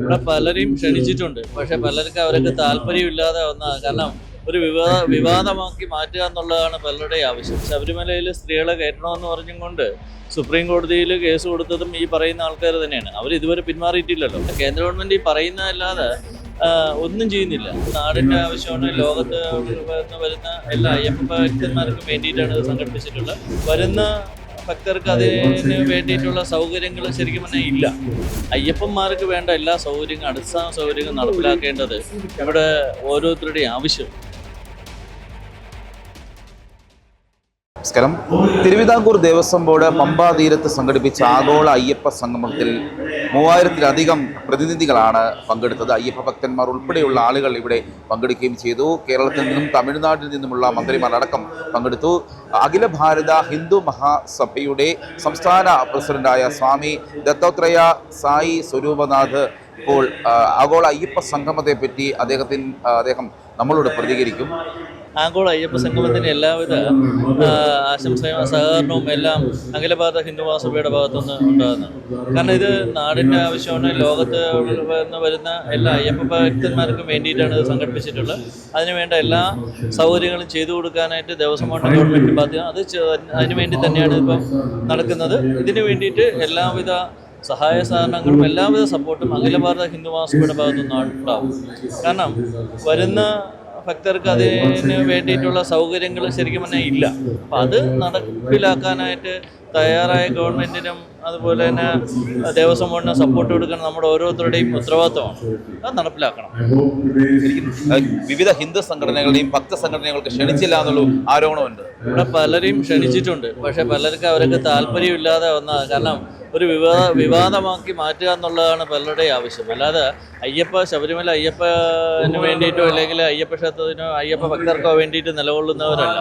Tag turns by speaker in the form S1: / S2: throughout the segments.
S1: ഇവിടെ പലരെയും ക്ഷണിച്ചിട്ടുണ്ട്. പക്ഷെ പലർക്കും അവരൊക്കെ താല്പര്യമില്ലാതെ വന്ന കാരണം ഒരു വിവാദ വിവാദമാക്കി മാറ്റുക എന്നുള്ളതാണ് പലരുടെയും ആവശ്യം. ശബരിമലയിൽ സ്ത്രീകളെ കയറ്റണമെന്ന് പറഞ്ഞും കൊണ്ട് സുപ്രീം കോടതിയിൽ കേസ് കൊടുത്തതും ഈ പറയുന്ന ആൾക്കാർ തന്നെയാണ്. അവർ ഇതുവരെ പിന്മാറിയിട്ടില്ലല്ലോ. കേന്ദ്ര ഗവൺമെന്റ് ഈ പറയുന്നതല്ലാതെ ഒന്നും ചെയ്യുന്നില്ല. നാടിന്റെ ആവശ്യമാണ് ലോകത്ത് വരുന്ന എല്ലാ അയ്യപ്പ ഭക്തന്മാർക്കും വേണ്ടിയിട്ടാണ് ഇത് സംഘടിപ്പിച്ചിട്ടുള്ളത്. വരുന്ന ഭക്തർക്ക് അതിന് വേണ്ടിയിട്ടുള്ള സൗകര്യങ്ങൾ ശരിക്കും പറഞ്ഞാൽ ഇല്ല. അയ്യപ്പന്മാർക്ക് വേണ്ട എല്ലാ സൗകര്യങ്ങളും അടിസ്ഥാന സൗകര്യങ്ങളും നടപ്പിലാക്കേണ്ടത് ഇവിടെ ഓരോരുത്തരുടെയും ആവശ്യം.
S2: നമസ്കാരം. തിരുവിതാംകൂർ ദേവസ്വം ബോർഡ് പമ്പാ തീരത്ത് സംഘടിപ്പിച്ച ആഗോള അയ്യപ്പ സംഗമത്തിൽ മൂവായിരത്തിലധികം പ്രതിനിധികളാണ് പങ്കെടുത്തത്. അയ്യപ്പ ഭക്തന്മാർ ഉൾപ്പെടെയുള്ള ആളുകൾ ഇവിടെ പങ്കെടുക്കുകയും ചെയ്തു. കേരളത്തിൽ നിന്നും തമിഴ്നാട്ടിൽ നിന്നുമുള്ള മന്ത്രിമാരടക്കം പങ്കെടുത്തു. അഖില ഭാരത ഹിന്ദു മഹാസഭയുടെ സംസ്ഥാന പ്രസിഡന്റായ സ്വാമി ദത്തോത്രയ സായി സ്വരൂപനാഥ് ഇപ്പോൾ ആഗോള അയ്യപ്പ സംഗമത്തെപ്പറ്റി അദ്ദേഹത്തിന് അദ്ദേഹം നമ്മളോട് പ്രതികരിക്കും.
S1: ആഗോള അയ്യപ്പ സംഗമത്തിന് എല്ലാവിധ ആശംസയും സഹകരണവും എല്ലാം അഖില ഭാരത ഹിന്ദു മഹാസഭയുടെ ഭാഗത്തുനിന്ന് ഉണ്ടാകുന്നതാണ് കാരണം ഇത് നാടിന്റെ ആവശ്യമാണ് ലോകത്ത് നിന്ന് വരുന്ന എല്ലാ അയ്യപ്പ ഭക്തന്മാർക്കും വേണ്ടിയിട്ടാണ് ഇത് സംഘടിപ്പിച്ചിട്ടുള്ളത്. അതിനുവേണ്ട എല്ലാ സൗകര്യങ്ങളും ചെയ്തു കൊടുക്കാനായിട്ട് ദേവസ്വം ബോർഡ് ഗവൺമെന്റ് ബാധ്യത. അത് അതിനുവേണ്ടി തന്നെയാണ് ഇപ്പം നടക്കുന്നത്. ഇതിനു വേണ്ടിയിട്ട് എല്ലാവിധ സഹായ സഹകരണങ്ങളും എല്ലാവിധ സപ്പോർട്ടും അഖില ഭാരത ഹിന്ദു മഹാസഭയുടെ ഭാഗത്തു ഉണ്ടാവും കാരണം വരുന്ന ഭക്തർക്ക് അതിന് വേണ്ടിയിട്ടുള്ള സൗകര്യങ്ങൾ ശരിക്കും പറഞ്ഞാൽ ഇല്ല. അപ്പം അത് നടപ്പിലാക്കാനായിട്ട് തയ്യാറായ ഗവൺമെന്റിനും അതുപോലെ തന്നെ ദേവസ്വം ബോർഡിന് സപ്പോർട്ട് കൊടുക്കണം നമ്മുടെ ഓരോരുത്തരുടെയും ഉത്തരവാദിത്തമാണ് അത് നടപ്പിലാക്കണം.
S2: വിവിധ ഹിന്ദു സംഘടനകളെയും ഭക്ത സംഘടനകൾക്ക് ക്ഷണിച്ചില്ല എന്നുള്ള ആരോപണമുണ്ട്.
S1: ഇവിടെ പലരെയും ക്ഷണിച്ചിട്ടുണ്ട്. പക്ഷേ പലർക്കും അവരൊക്കെ താല്പര്യമില്ലാതെ വന്ന കാരണം ഒരു വിവാദ വിവാദമാക്കി മാറ്റുക എന്നുള്ളതാണ് പലരുടെയും ആവശ്യം. അല്ലാതെ അയ്യപ്പ ശബരിമല അയ്യപ്പന് വേണ്ടിയിട്ടോ അല്ലെങ്കിൽ അയ്യപ്പ ക്ഷേത്രത്തിനോ അയ്യപ്പ ഭക്തർക്കോ വേണ്ടിയിട്ട് നിലകൊള്ളുന്നവരല്ല.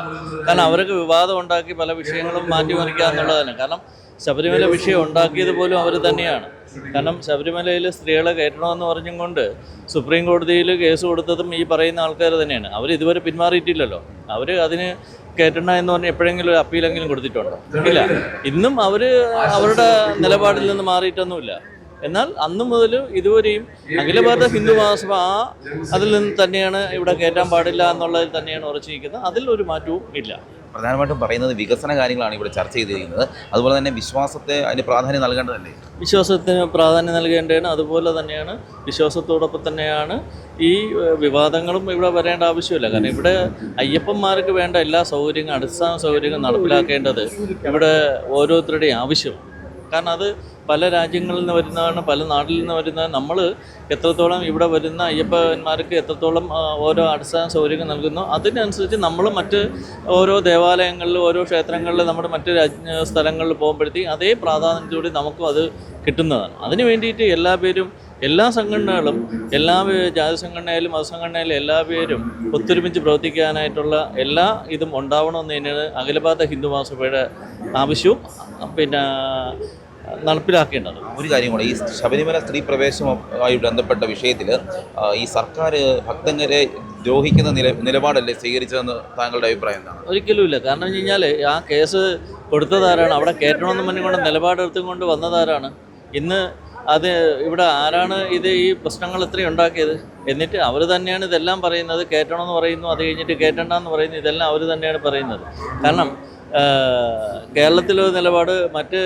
S1: കാരണം അവർക്ക് വിവാദം ഉണ്ടാക്കി പല വിഷയങ്ങളും മാറ്റിമറിക്കുക എന്നുള്ളതാണ് കാരണം ശബരിമല വിഷയം ഉണ്ടാക്കിയത് പോലും അവർ തന്നെയാണ്. കാരണം ശബരിമലയിൽ സ്ത്രീകളെ കയറ്റണമെന്ന് പറഞ്ഞും കൊണ്ട് സുപ്രീം കോടതിയിൽ കേസ് കൊടുത്തതും ഈ പറയുന്ന ആൾക്കാർ തന്നെയാണ്. അവർ ഇതുവരെ പിന്മാറിയിട്ടില്ലല്ലോ. അവർ അതിന് കയറ്റണ എന്ന് പറഞ്ഞ് എപ്പോഴെങ്കിലും ഒരു അപ്പീലെങ്കിലും കൊടുത്തിട്ടുണ്ടോ? ഇല്ല. ഇന്നും അവർ അവരുടെ നിലപാടിൽ നിന്ന് മാറിയിട്ടൊന്നുമില്ല. എന്നാൽ അന്ന് മുതൽ ഇതുവരെയും അഖില ഭാരത ഹിന്ദു മഹാസഭ ആ അതിൽ നിന്ന് തന്നെയാണ് ഇവിടെ കയറ്റാൻ പാടില്ല എന്നുള്ളതിൽ തന്നെയാണ് ഉറച്ചു നിൽക്കുന്നത്. അതിൽ ഒരു മാറ്റവും ഇല്ല.
S2: പ്രധാനമായിട്ടും പറയുന്നത് വികസന കാര്യങ്ങളാണ് ഇവിടെ ചർച്ച ചെയ്തിരിക്കുന്നത്. അതുപോലെ തന്നെ വിശ്വാസത്തെ അതിന് പ്രാധാന്യം നൽകേണ്ടതല്ലേ?
S1: വിശ്വാസത്തിന് പ്രാധാന്യം നൽകേണ്ടതാണ്. അതുപോലെ തന്നെയാണ് വിശ്വാസത്തോടൊപ്പം തന്നെയാണ് ഈ വിവാദങ്ങളും ഇവിടെ വരേണ്ട ആവശ്യമില്ല. കാരണം ഇവിടെ അയ്യപ്പന്മാർക്ക് വേണ്ട എല്ലാ സൗകര്യങ്ങളും അടിസ്ഥാന സൗകര്യങ്ങളും നടപ്പിലാക്കേണ്ടത് ഇവിടെ ഓരോരുത്തരുടെയും ആവശ്യം കാരണം അത് പല രാജ്യങ്ങളിൽ നിന്ന് വരുന്നതാണ് പല നാട്ടിൽ നിന്ന് വരുന്ന നമ്മൾ എത്രത്തോളം ഇവിടെ വരുന്ന അയ്യപ്പന്മാർക്ക് എത്രത്തോളം ഓരോ അടിസ്ഥാന സൗകര്യങ്ങൾ നൽകുന്നു അതിനനുസരിച്ച് നമ്മൾ മറ്റ് ഓരോ ദേവാലയങ്ങളിൽ ഓരോ ക്ഷേത്രങ്ങളിൽ നമ്മുടെ മറ്റ് സ്ഥലങ്ങളിൽ പോകുമ്പോഴത്തേക്കും അതേ പ്രാധാന്യത്തോടെ നമുക്കും അത് കിട്ടുന്നതാണ്. അതിന് വേണ്ടിയിട്ട് എല്ലാ പേരും എല്ലാ സംഘടനകളും എല്ലാ ജാതി സംഘടനയിലും മതസംഘടനയിലും എല്ലാ പേരും ഒത്തൊരുമിച്ച് പ്രവർത്തിക്കാനായിട്ടുള്ള എല്ലാ ഇതും ഉണ്ടാവണമെന്ന് തന്നെയാണ് അഖിലഭാരത ഹിന്ദു മഹാസഭയുടെ ആവശ്യവും. പിന്നെ നടപ്പിലാക്കേണ്ടത്.
S2: ഒരു കാര്യം കൂടെ ഈ ശബരിമല സ്ത്രീ പ്രവേശനവുമായി ബന്ധപ്പെട്ട വിഷയത്തിൽ ഈ സർക്കാർ ഭക്തങ്ങളെ ദ്രോഹിക്കുന്ന നില നിലപാടല്ലേ സ്വീകരിച്ചതെന്ന് താങ്കളുടെ അഭിപ്രായം എന്താണ്?
S1: ഒരിക്കലുമില്ല കാരണം വെച്ച് കഴിഞ്ഞാൽ ആ കേസ് കൊടുത്തതാരാണ്? അവിടെ കയറ്റണമെന്ന് പറഞ്ഞുകൊണ്ട് നിലപാടെടുത്തുകൊണ്ട് വന്നതാരാണ്? ഇന്ന് അത് ഇവിടെ ആരാണ് ഇത് ഈ പ്രശ്നങ്ങൾ ഇത്രയും ഉണ്ടാക്കിയത്? എന്നിട്ട് അവർ തന്നെയാണ് ഇതെല്ലാം പറയുന്നത്. കയറ്റണമെന്ന് പറയുന്നു അത് കഴിഞ്ഞിട്ട് കയറ്റണ്ടെന്ന് പറയുന്നു ഇതെല്ലാം അവർ തന്നെയാണ് പറയുന്നത്. കാരണം കേരളത്തിലെ നിലപാട് മറ്റ്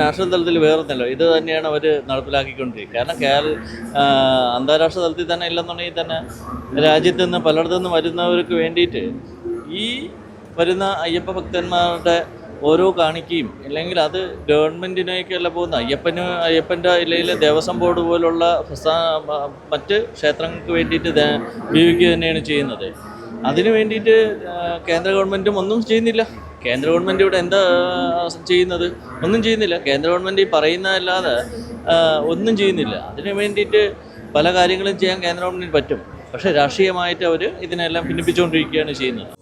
S1: നാഷണൽ തലത്തിൽ വേറെ നില ഇത് തന്നെയാണ് അവർ നടപ്പിലാക്കിക്കൊണ്ടിരിക്കുക കാരണം കേരള അന്താരാഷ്ട്ര തലത്തിൽ തന്നെ ഇല്ലെന്നുണ്ടെങ്കിൽ തന്നെ രാജ്യത്ത് നിന്ന് പലയിടത്തു നിന്ന് വരുന്നവർക്ക് വേണ്ടിയിട്ട് ഈ വരുന്ന അയ്യപ്പ ഭക്തന്മാരുടെ ഓരോ കാണിക്കുകയും അല്ലെങ്കിൽ അത് ഗവൺമെന്റിനേക്കല്ല പോകുന്ന അയ്യപ്പന് അയ്യപ്പന്റെ ഇല്ലെങ്കിൽ ദേവസ്വം ബോർഡ് പോലുള്ള മറ്റ് ക്ഷേത്രങ്ങൾക്ക് വേണ്ടിയിട്ട് ഉപയോഗിക്കുക തന്നെയാണ് ചെയ്യുന്നത്. അതിനു വേണ്ടിയിട്ട് കേന്ദ്ര ഗവൺമെന്റും ഒന്നും ചെയ്യുന്നില്ല. കേന്ദ്ര ഗവൺമെന്റ് ഇവിടെ എന്താ ചെയ്യുന്നത്? ഒന്നും ചെയ്യുന്നില്ല. കേന്ദ്ര ഗവൺമെന്റ് ഈ പറയുന്നതല്ലാതെ ഒന്നും ചെയ്യുന്നില്ല. അതിന് വേണ്ടിയിട്ട് പല കാര്യങ്ങളും ചെയ്യാൻ കേന്ദ്ര ഗവൺമെന്റിന് പറ്റും. പക്ഷേ രാഷ്ട്രീയമായിട്ട് അവർ ഇതിനെല്ലാം ഭിന്നിപ്പിച്ചുകൊണ്ടിരിക്കുകയാണ് ചെയ്യുന്നത്.